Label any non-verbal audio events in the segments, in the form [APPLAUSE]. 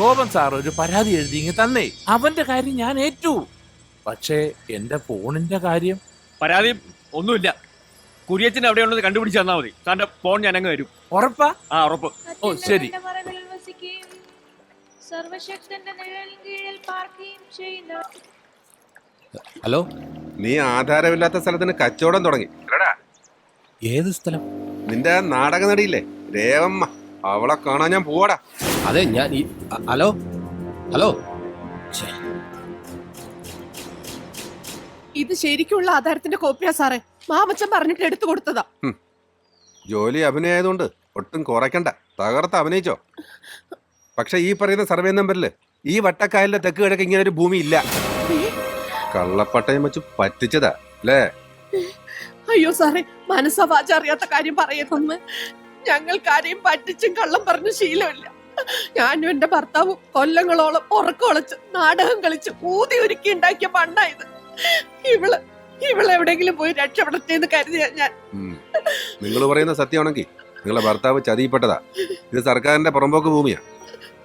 Gopan sir ഒരു പരാതി എഴുതിങ്ങി തന്നേ. അവന്റെ കാര്യം ഞാൻ ഏറ്റു. പക്ഷേ എന്റെ ഫോണിന്റെ കാര്യം. പരാതി ഒന്നുമില്ല. കുര്യച്ചൻ അവിടെ ഉള്ളത് കണ്ടുപിടിച്ച് തന്നാ മതി. സാറിന്റെ ഫോൺ ഞാൻ അങ്ങ് വരും ഉറപ്പാ? ആ ഉറപ്പ്. ഓ, ശരി. സർവശക്തന്റെ കീഴിൽ പാർക്കുകയും ചെയ്യുന്ന ഹലോ? നീ ആധാരമില്ലാത്ത സ്ഥലത്തിന് കച്ചവടം തുടങ്ങി. ഏത് സ്ഥലം? നിന്റെ നാടക നടിയില്ലേ രേവമ്മ. അവളെ കാണാൻ ഞാൻ പോവാടാ. അതെ ഞാൻ ഈ ഹലോ? ഹലോ? ഇത് ശരിക്കുള്ള ആധാരത്തിന്റെ കോപ്പിയാ സാറേ. മാമച്ചൻ പറഞ്ഞിട്ട് എടുത്തു കൊടുത്തതാ. ജോലി അഭിനയായതുകൊണ്ട് ഒട്ടും കുറയ്ക്കണ്ട. തകർത്ത് അഭിനയിച്ചോ. പക്ഷെ ഈ പറയുന്ന സർവേ നമ്പറിൽ ഈ വട്ടക്കായലിന്റെ തെക്ക് കിഴക്ക് ഇങ്ങനെ ഒരു ഭൂമി ഇല്ല കള്ളപ്പട്ടയം വെച്ച് പറ്റിച്ചതാ അല്ലേ? അയ്യോ സാറേ മനസ്സാ വാച അറിയാത്ത കാര്യം പറയുന്നു ഞങ്ങൾക്കാരെയും പറ്റിച്ചും കള്ളം പറഞ്ഞു ശീലമില്ല. ഞാനും എന്റെ ഭർത്താവും കൊല്ലങ്ങളോളം ഉറക്കൊളച്ച് നാടകം കളിച്ച് ഊതി ഒരുക്കി ഉണ്ടാക്കിയ പണ്ടായത് ഇവൾ ഇവൾ എവിടെങ്കിലും പോയി രക്ഷപ്പെടട്ടെ എന്ന് കരുതിയ ഞാൻ. നിങ്ങൾ പറയുന്ന സത്യമാണെങ്കിൽ നിങ്ങളെ ഭർത്താവ് ചതിയപ്പെട്ടതാ ഇത് സർക്കാരിന്റെ പുറമ്പോക്ക് ഭൂമിയാ.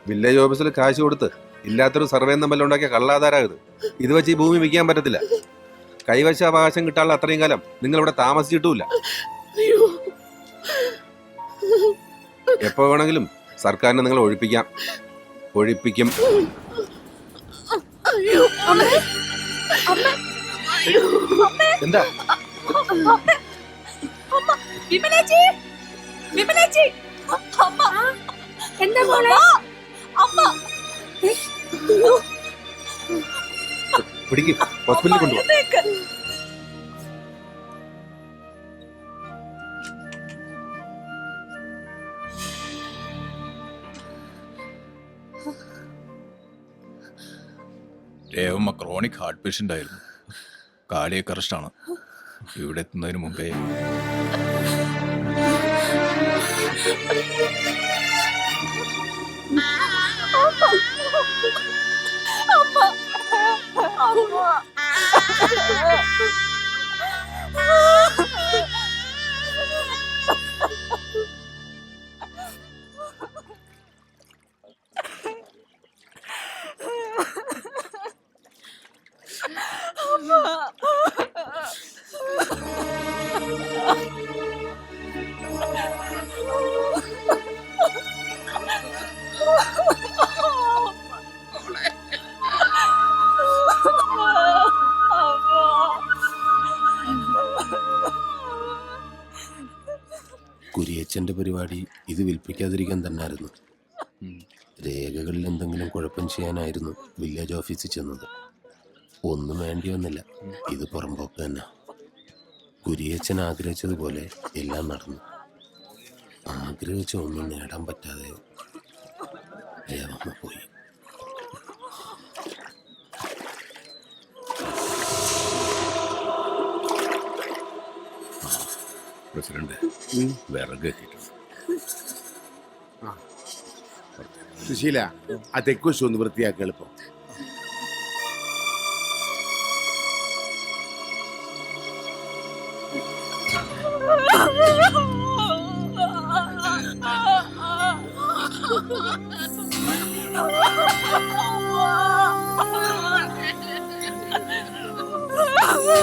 വില്ലേജ് ഓഫീസിൽ കാശ് കൊടുത്ത് ഇല്ലാത്തൊരു സർവേ നമ്പറിൽ ഉണ്ടാക്കിയ കള്ളാധാരാ ഇത്. ഇത് വെച്ച് ഈ ഭൂമി വിൽക്കാൻ പറ്റത്തില്ല. കൈവശാവകാശം കിട്ടാനുള്ള അത്രയും കാലം നിങ്ങൾ ഇവിടെ താമസിച്ചിട്ടുമില്ല എപ്പോ വേണമെങ്കിലും സർക്കാരിനെ നിങ്ങൾ ഒഴിപ്പിക്കാം. ഒഴിപ്പിക്കും. അയ്യോ അമ്മേ. അമ്മേ. അയ്യോ എന്താ? എന്താ മോളെ? അമ്മ. പിടിക്കും ഹോസ്പിറ്റലിൽ കൊണ്ടുപോകാം രേവമ്മ ക്രോണിക് ഹാർട്ട് പേഷ്യന്റ് ആയിരുന്നു. കാലിയൊക്കെ അറസ്റ്റാണ് ഇവിടെ എത്തുന്നതിന് മുമ്പേ കുരിയച്ചന്റെ പരിപാടി ഇത് വിൽപ്പിക്കാതിരിക്കാൻ തന്നെയായിരുന്നു രേഖകളിൽ എന്തെങ്കിലും കുഴപ്പം ചെയ്യാനായിരുന്നു വില്ലേജ് ഓഫീസിൽ ചെന്നത്. ഒന്നും വേണ്ടി വന്നില്ല. ഇത് പുറമ്പോക്ക് തന്നെ. കുരിയച്ചൻ ആഗ്രഹിച്ചതുപോലെ എല്ലാം നടന്നു. ആഗ്രഹിച്ച ഒന്നും നേടാൻ പറ്റാതെ പ്രസിഡന്റ്. വിറക് സുശീല ആ തെക്കു വശം ഒന്ന് വൃത്തിയാക്കി എളുപ്പം.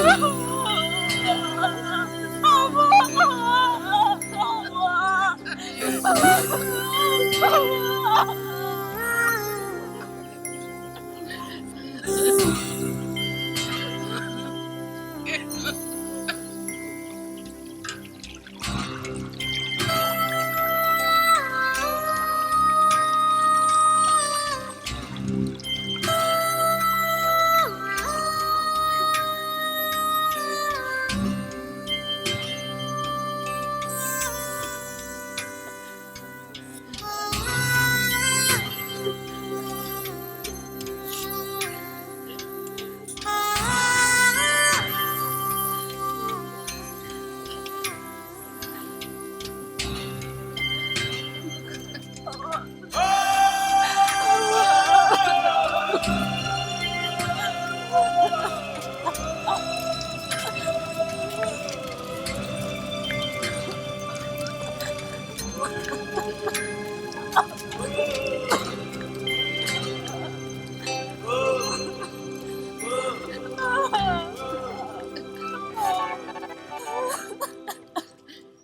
Oh, [LAUGHS] Oh, [LAUGHS]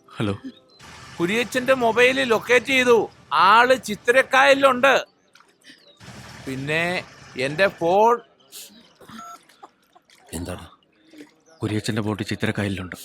ഹലോ കുരിയച്ചന്റെ മൊബൈലിൽ ലൊക്കേറ്റ് ചെയ്തു. ആൾ ചിത്രക്കായലിലുണ്ട് പിന്നെ എന്റെ ഫോൺ എന്താണ് കുരിയച്ചന്റെ ബോട്ട് ചിത്രക്കായലിലുണ്ട്